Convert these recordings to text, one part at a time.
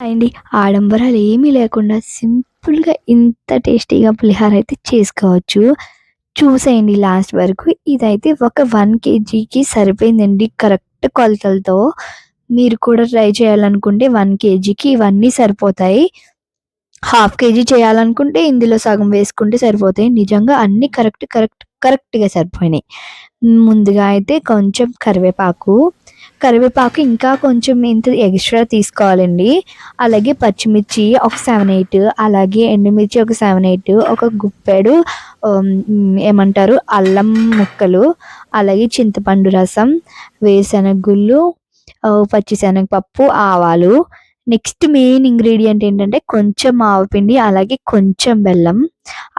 And. ఆడంబరాలు ఏమీ లేకుండా సింపుల్గా ఇంత టేస్టీగా పులిహార అయితే చేసుకోవచ్చు. చూసేయండి లాస్ట్ వరకు. ఇదైతే ఒక వన్ కేజీకి సరిపోయిందండి కరెక్ట్ కొలతలతో. మీరు కూడా ట్రై చేయాలనుకుంటే వన్ కేజీకి ఇవన్నీ సరిపోతాయి. హాఫ్ కేజీ చేయాలనుకుంటే ఇందులో సగం వేసుకుంటే సరిపోతాయి. నిజంగా అన్నీ కరెక్ట్ కరెక్ట్ కరెక్ట్గా సరిపోయినాయి. ముందుగా అయితే కొంచెం కరివేపాకు కరివేపాకు ఇంకా కొంచెం ఇంత ఎక్స్ట్రా తీసుకోవాలండి. అలాగే పచ్చిమిర్చి ఒక సెవెన్ ఎయిట్ అలాగే ఎండుమిర్చి ఒక సెవెన్ ఎయిట్ ఒక గుప్పెడు ఏమంటారు అల్లం ముక్కలు అలాగే చింతపండు రసం వేరుశనగ గుళ్ళు పచ్చిశనగపప్పు ఆవాలు. నెక్స్ట్ మెయిన్ ఇంగ్రీడియంట్ ఏంటంటే కొంచెం ఆవపిండి అలాగే కొంచెం బెల్లం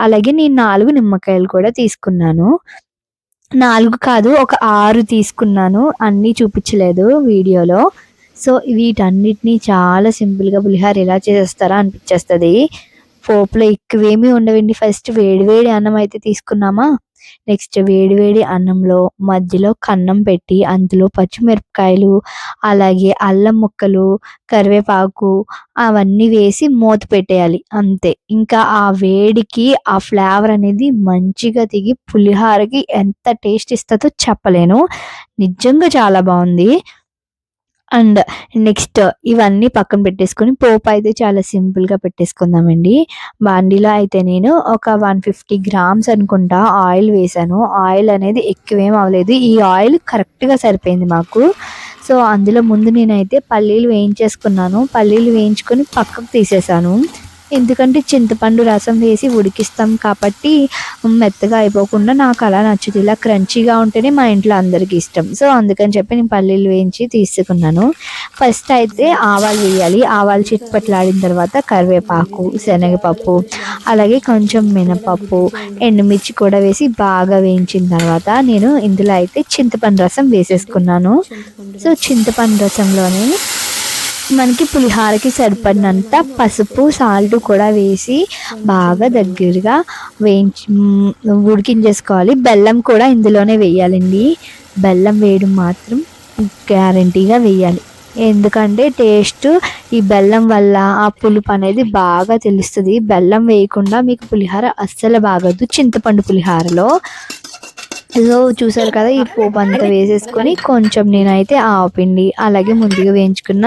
అలాగే నేను నాలుగు నిమ్మకాయలు కూడా తీసుకున్నాను. నాలుగు కాదు ఒక ఆరు తీసుకున్నాను. అన్నీ చూపించలేదు వీడియోలో. సో వీటన్నిటిని చాలా సింపుల్గా పులిహార ఎలా చేస్తారా అనిపించేస్తుంది. పోపులో ఎక్కువేమీ ఉండవండి. ఫస్ట్ వేడి వేడి అన్నం అయితే తీసుకున్నామా? నెక్స్ట్ వేడివేడి అన్నంలో మధ్యలో కన్నం పెట్టి అందులో పచ్చిమిరపకాయలు అలాగే అల్లం ముక్కలు కరివేపాకు అవన్నీ వేసి మూత పెట్టేయాలి. అంతే. ఇంకా ఆ వేడికి ఆ ఫ్లేవర్ అనేది మంచిగా దిగి పులిహారకి ఎంత టేస్ట్ ఇస్తుందో చెప్పలేను. నిజంగా చాలా బాగుంది. అండ్ నెక్స్ట్ ఇవన్నీ పక్కన పెట్టేసుకొని పోపు అయితే చాలా సింపుల్గా పెట్టేసుకుందామండి. బాండీలో అయితే నేను ఒక వన్ ఫిఫ్టీ గ్రామ్స్ అనుకుంటా ఆయిల్ వేసాను. ఆయిల్ అనేది ఎక్కువేం అవ్వలేదు. ఈ ఆయిల్ కరెక్ట్గా సరిపోయింది మాకు. సో అందులో ముందు నేనైతే పల్లీలు వేయించేసుకున్నాను. పల్లీలు వేయించుకొని పక్కకు తీసేసాను. ఎందుకంటే చింతపండు రసం వేసి ఉడికిస్తాం కాబట్టి మెత్తగా అయిపోకుండా నాకు అలా నచ్చుతుంది. ఇలా క్రంచీగా ఉంటేనే మా ఇంట్లో అందరికీ ఇష్టం. సో అందుకని చెప్పి నేను పల్లీలు వేయించి తీసుకున్నాను. ఫస్ట్ అయితే ఆవాలు వేయాలి. ఆవాలు చిట్పట్లాడిన తర్వాత కరివేపాకు శనగపప్పు అలాగే కొంచెం మినపప్పు ఎండుమిర్చి కూడా వేసి బాగా వేయించిన తర్వాత నేను ఇందులో అయితే చింతపండు రసం వేసేసుకున్నాను. సో చింతపండు రసంలోనే మనకి పులిహారకి సరిపడినంత పసుపు సాల్ట్ కూడా వేసి బాగా దగ్గరగా వేయించి ఉడికించేసుకోవాలి. బెల్లం కూడా ఇందులోనే వేయాలండి. బెల్లం వేయడం మాత్రం గ్యారంటీగా వేయాలి. ఎందుకంటే టేస్ట్ ఈ బెల్లం వల్ల ఆ పులుపు అనేది బాగా తెలుస్తుంది. బెల్లం వేయకుండా మీకు పులిహార అస్సలు బాగోదు. చింతపండు పులిహారలో సో చూసారు కదా ఈ పోపు అంతా వేసేసుకొని కొంచెం నేనైతే ఆవపిండి అలాగే ముందుగా వేయించుకున్న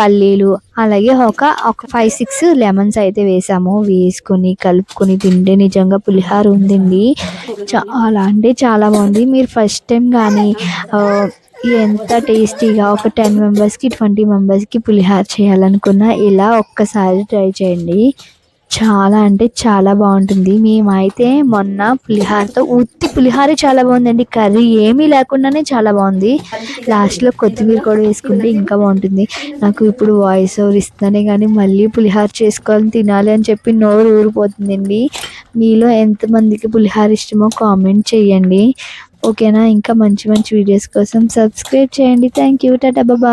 పల్లీలు అలాగే ఒక ఒక ఫైవ్ సిక్స్ లెమన్స్ అయితే వేసాము. వేసుకొని కలుపుకొని తింటే నిజంగా పులిహార ఉందండి. చాలా అంటే చాలా బాగుంది. మీరు ఫస్ట్ టైం కానీ ఎంత టేస్టీగా ఒక టెన్ మెంబర్స్కి ట్వంటీ మెంబర్స్కి పులిహార చేయాలనుకున్నా ఇలా ఒక్కసారి ట్రై చేయండి. చాలా అంటే చాలా బాగుంటుంది. మేమైతే మొన్న పులిహారతో ఉత్తి పులిహార చాలా బాగుందండి. కర్రీ ఏమీ లేకుండానే చాలా బాగుంది. లాస్ట్లో కొత్తిమీర కూడా వేసుకుంటే ఇంకా బాగుంటుంది. నాకు ఇప్పుడు వాయిస్ ఓవర్ ఇస్తానే కానీ మళ్ళీ పులిహార చేసుకోవాలని తినాలి అని చెప్పి నోరు ఊరిపోతుందండి. మీలో ఎంతమందికి పులిహార ఇష్టమో కామెంట్ చేయండి. ఓకేనా? ఇంకా మంచి మంచి వీడియోస్ కోసం సబ్స్క్రైబ్ చేయండి. Thank you tata Baba